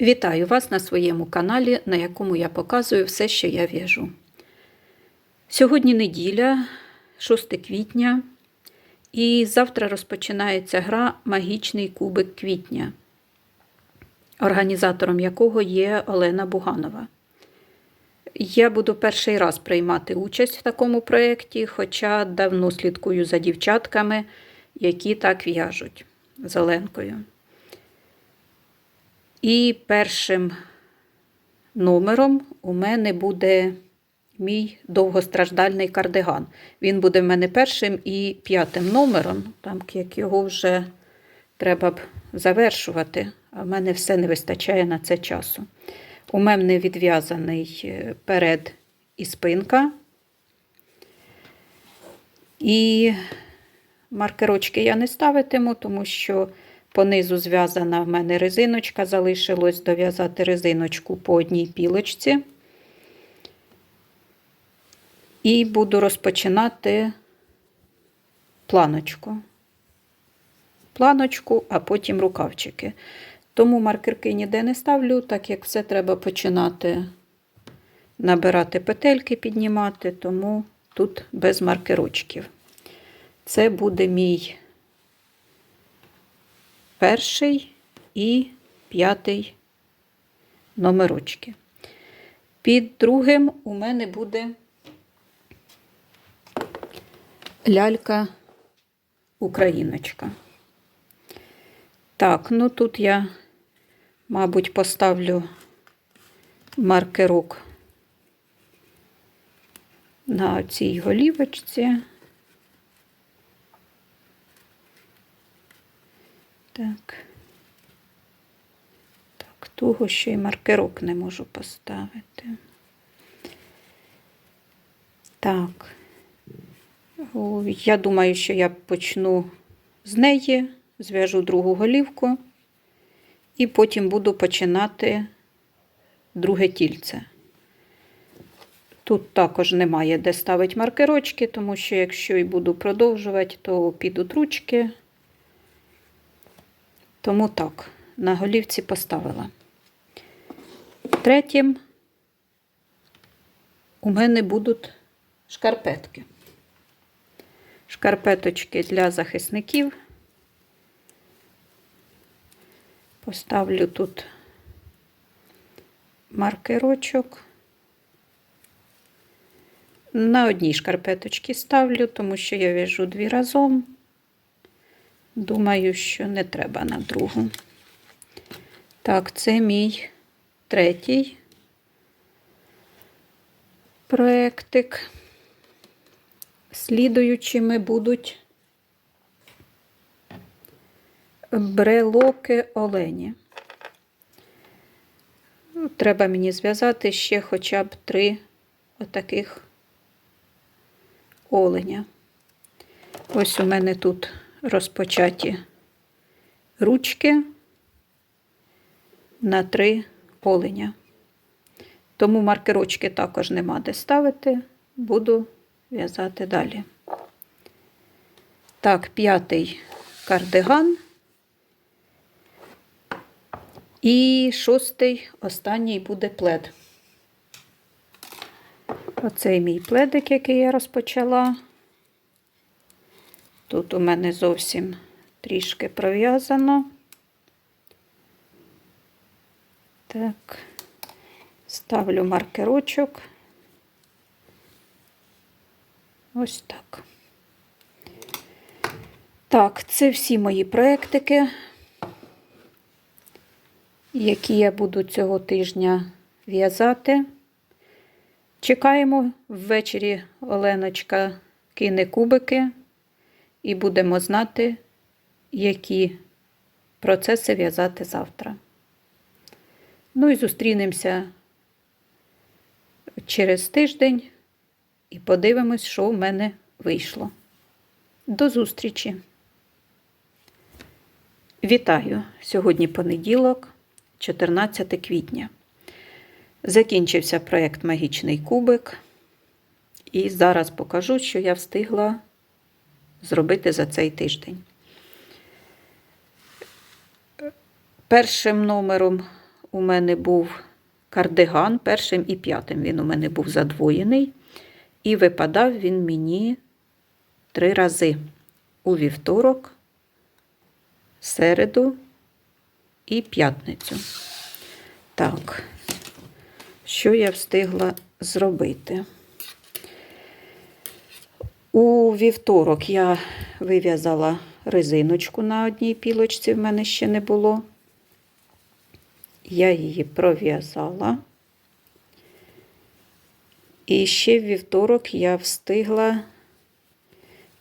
Вітаю вас на своєму каналі, на якому я показую все, що я в'яжу. Сьогодні неділя, 6 квітня, і завтра розпочинається гра Магічний кубик квітня, організатором якого є Олена Буганова. Я буду перший раз приймати участь в такому проєкті, хоча давно слідкую за дівчатками, які так в'яжуть з Оленкою. І першим номером у мене буде мій довгостраждальний кардиган. Він буде в мене першим і п'ятим номером, там як його вже треба б завершувати, а в мене все не вистачає на це часу. У мене відв'язаний е, перед і спинка. І маркерочки я не ставитиму, тому що понизу зв'язана в мене резиночка, залишилось дов'язати резиночку по одній пілочці. І буду розпочинати планочку. Планочку, а потім рукавчики. Тому маркерки ніде не ставлю, так як все треба починати набирати петельки, піднімати, тому тут без маркерочків. Це буде мій перший і п'ятий номерочки. Під другим у мене буде лялька Україночка. Так, ну тут я, мабуть, поставлю маркерок на цій голівочці. Так. Так, того ще й маркерок не можу поставити. Так. Я думаю, що я почну з неї, зв'яжу другу голівку, і потім буду починати друге тільце. Тут також немає де ставити маркерочки, тому що якщо і буду продовжувати, то підуть ручки. Тому так, на голівці поставила. Третім у мене будуть шкарпетки. Шкарпеточки для захисників. Поставлю тут маркерочок. На одній шкарпеточці ставлю, тому що я в'яжу дві разом. Думаю, що не треба на другу. Так, це мій третій проектик. Слідуючими будуть брелоки олені. Треба мені зв'язати ще хоча б три отаких оленя. Ось у мене тут розпочаті ручки на три оленя. Тому маркерочки також нема де ставити, буду в'язати далі. Так, п'ятий кардиган. І шостий, останній буде плед. Оцей мій пледик, який я розпочала. Тут у мене зовсім трішки пров'язано. Так, ставлю маркерочок. Ось так. Так, це всі мої проєктики, які я буду цього тижня в'язати. Чекаємо ввечері Оленочка кине кубики і будемо знати, які процеси в'язати завтра. Ну і зустрінемося через тиждень і подивимось, що в мене вийшло. До зустрічі! Вітаю! Сьогодні понеділок, 14 квітня. Закінчився проєкт Магічний кубик. І зараз покажу, що я встигла зробити за цей тиждень. Першим номером у мене був кардиган першим і п'ятим. Він у мене був задвоєний. І випадав він мені три рази у вівторок, середу і п'ятницю. Так, що я встигла зробити? У вівторок я вив'язала резиночку на одній пілочці, в мене ще не було. Я її пров'язала. І ще в вівторок я встигла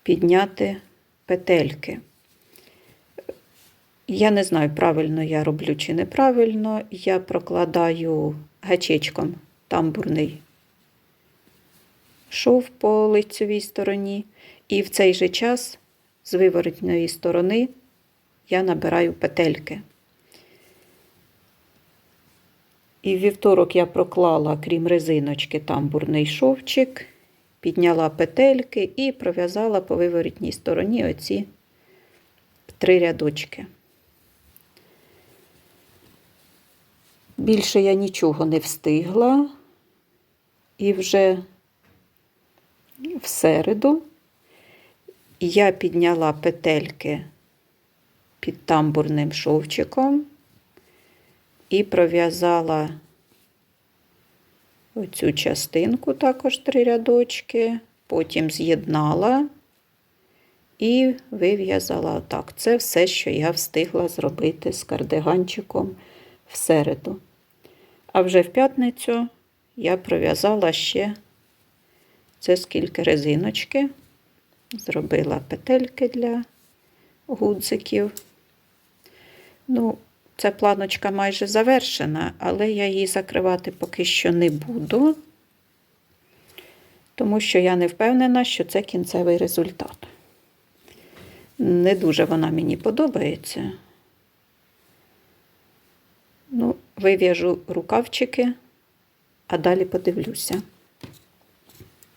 підняти петельки. Я не знаю, правильно я роблю чи неправильно. Я прокладаю гачечком тамбурний шов по лицевій стороні, і в цей же час з виворотної сторони я набираю петельки. І в вівторок я проклала, крім резиночки, тамбурний шовчик, підняла петельки і пров'язала по виворотній стороні оці три рядочки. Більше я нічого не встигла, і вже в середу я підняла петельки під тамбурним шовчиком і пров'язала оцю частинку також три рядочки, потім з'єднала і вив'язала отак. Це все, що я встигла зробити з кардиганчиком в середу. А вже в п'ятницю я пров'язала ще це скільки резиночки, зробила петельки для гудзиків. Ну, ця планочка майже завершена, але я її закривати поки що не буду, тому що я не впевнена, що це кінцевий результат. Не дуже вона мені подобається. Ну, вив'яжу рукавчики, а далі подивлюся.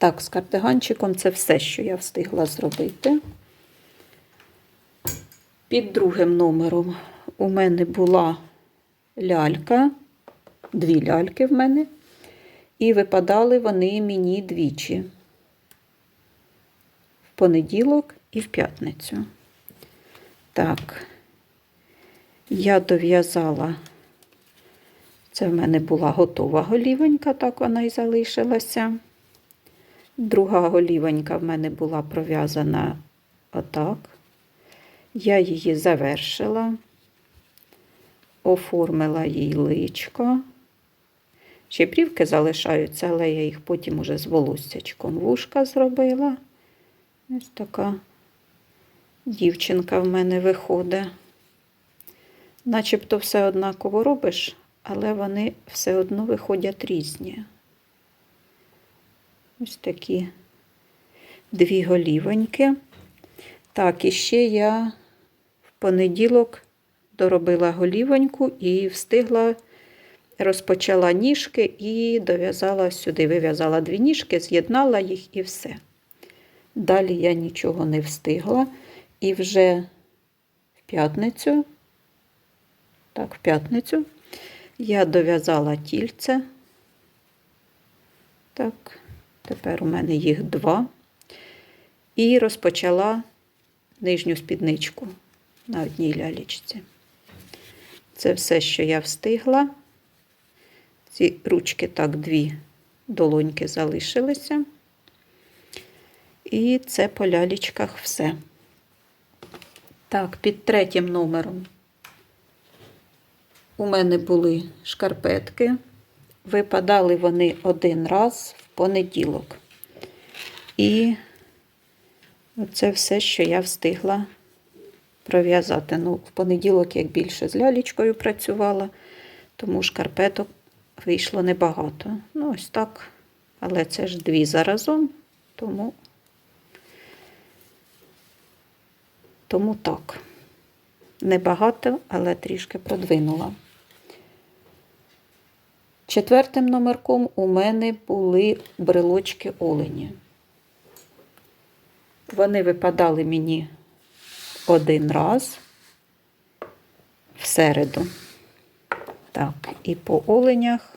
Так, з кардиганчиком це все, що я встигла зробити. Під другим номером у мене була лялька, дві ляльки в мене, і випадали вони мені двічі в понеділок і в п'ятницю. Так, я дов'язала, це в мене була готова голівонька, так вона і залишилася. Друга голівонька в мене була пров'язана отак. Я її завершила, оформила їй личко. Ще брівки залишаються, але я їх потім уже з волоссячком вушка зробила. Ось така дівчинка в мене виходить. Начебто все однаково робиш, але вони все одно виходять різні. Ось такі дві голівоньки. Так, і ще я в понеділок доробила голівоньку і встигла, розпочала ніжки і дов'язала сюди, вив'язала дві ніжки, з'єднала їх і все. Далі я нічого не встигла. І вже в п'ятницю, так, в п'ятницю я дов'язала тільце. Так. Тепер у мене їх два. І розпочала нижню спідничку на одній лялічці. Це все, що я встигла. Ці ручки так, дві долоньки залишилися. І це по лялічках все. Так, під третім номером у мене були шкарпетки. Випадали вони один раз понеділок. І це все, що я встигла пров'язати. Ну, в понеділок, як більше з лялічкою працювала, тому шкарпеток вийшло небагато. Ну, ось так. Але це ж дві заразом, тому, тому так. Небагато, але трішки продвинула. Четвертим номерком у мене були брелочки олені. Вони випадали мені один раз в середу. Так, І по оленях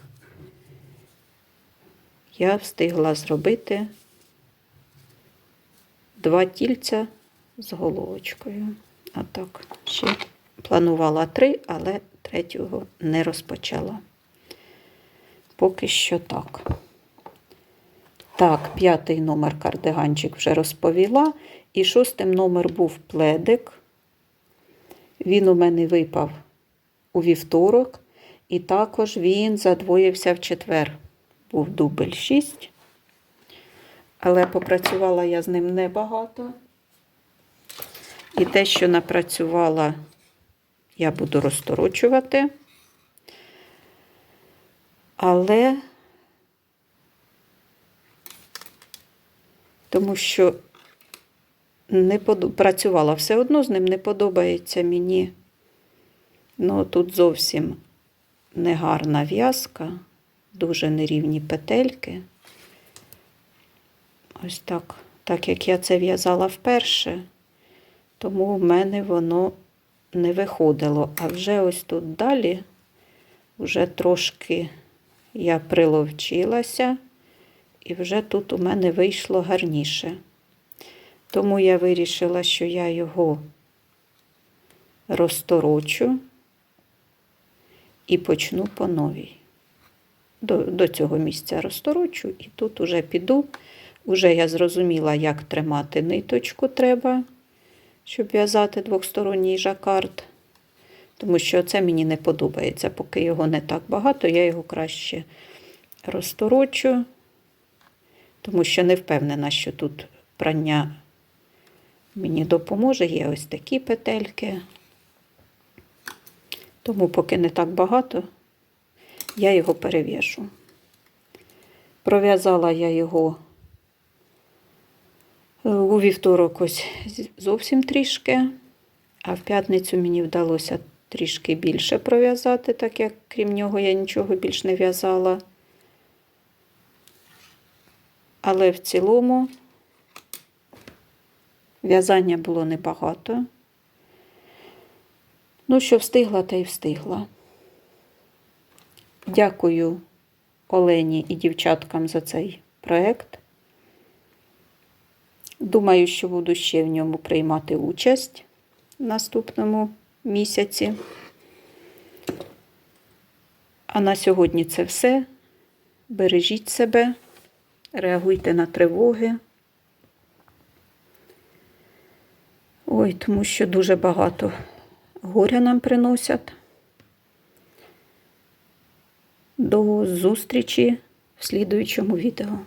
я встигла зробити два тільця з головочкою. А так, ще планувала три, але третього не розпочала. Поки що так. Так, п'ятий номер кардиганчик вже розповіла. І шостим номер був пледик. Він у мене випав у вівторок, і також він задвоївся в четвер. Був дубль 6. Але попрацювала я з ним небагато. І те, що напрацювала, я буду розторочувати. Але тому що не подо... працювала все одно з ним, не подобається мені. Ну, тут зовсім негарна в'язка, дуже нерівні петельки. Ось так. Так як я це в'язала вперше, тому в мене воно не виходило. А вже ось тут далі, вже трошки я приловчилася, і вже тут у мене вийшло гарніше. Тому я вирішила, що я його розторочу і почну по новій. До, до цього місця розторочу, і тут уже піду. Уже я зрозуміла, як тримати ниточку треба, щоб в'язати двосторонній жакард. Тому що це мені не подобається. Поки його не так багато, я його краще розторочу, тому що не впевнена, що тут прання мені допоможе. Є ось такі петельки. Тому, поки не так багато, я його перев'яжу. Пров'язала я його е, у вівторок ось зовсім трішки, а в п'ятницю мені вдалося трішки більше пров'язати, так як крім нього я нічого більш не в'язала. Але в цілому в'язання було небагато. Ну, що встигла, та й встигла. Дякую Олені і дівчаткам за цей проєкт. Думаю, що буду ще в ньому приймати участь в наступному місяці. А на сьогодні це все. Бережіть себе, реагуйте на тривоги. Ой, тому що дуже багато горя нам приносять. До зустрічі в слідуючому відео.